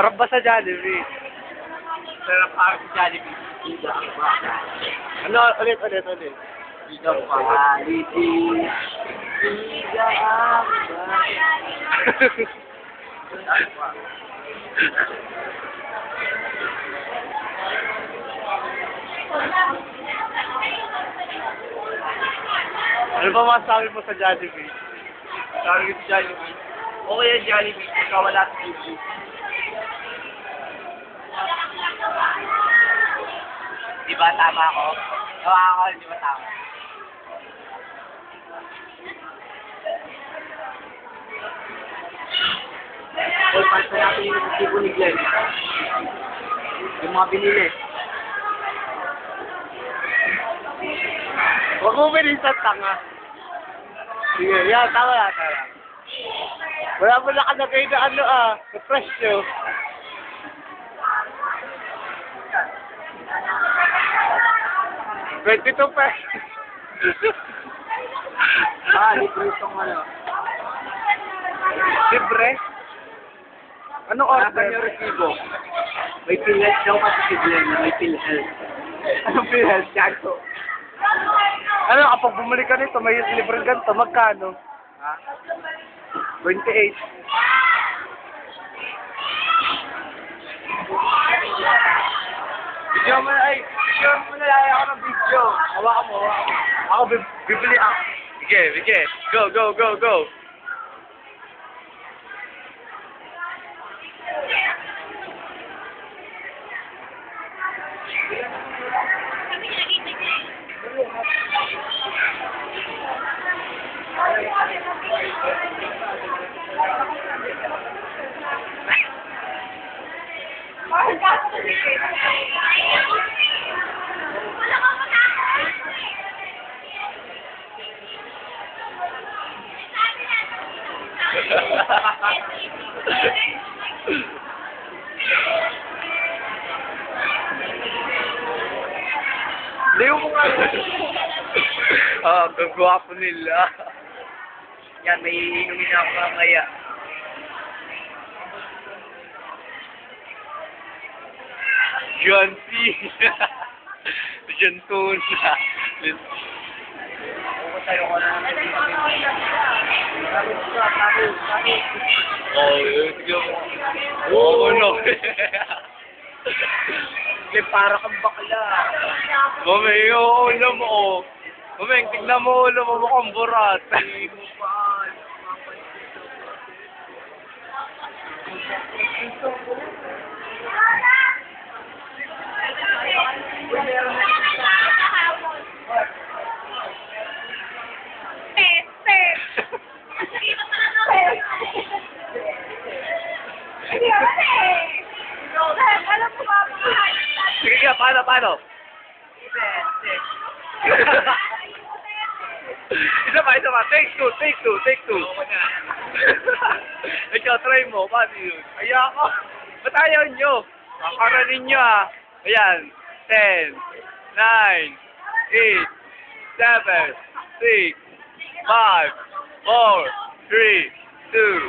Sarap ba sa Jollibee? Sarap ako sa Jollibee. Ida ang baka. Ano, ulit, ulit, ulit. Ida ang Jollibee. Ida ang baka. ano ba masasabi mo sa Jollibee? Sabi ko sa Jollibee. Okay ang Jollibee. Ikaw wala sa TV. ba? Tama ako. Gawa ako, di ba tama? All parts natin yung tipo ni Glenn. Yung mga binili. Huwag mo binisat, tanga. Sige, yan, tama na, tama. Wala mo na ka na kayo na ano ah, na nyo. 22 pa. ah, libre itong ano. Libre? Ano oras na yung resibo? May PhilHealth daw kasi si Glenn na may PhilHealth. Anong PhilHealth? Gago. Ano, kapag bumalik ka nito, may libre ganito, magkano? Ha? 28. Video mo na, ay, video mo na, ay ako ng video. Mo, hawakan mo. Ako, bib- bibili ako. Sige. Go, go, go, go. Ah, gagwapo nila. Yan, may inumin ako mamaya. John C. John Tuna. Oh. Sige mo. Oo, May para kang bakla. Mami, oo, ulo mo. oh. Mami, tignan mo ulo mo mukhang burat. Hindi mo pa. Sige ka, paano, paano? isa pa, isa pa. Take two, take two, take two. Ikaw, try mo. Paano yun? Kaya ako. Ba't ayaw nyo? Kakaranin nyo ah. Ayan. Ten, nine, eight, seven, six, five, four, three, two,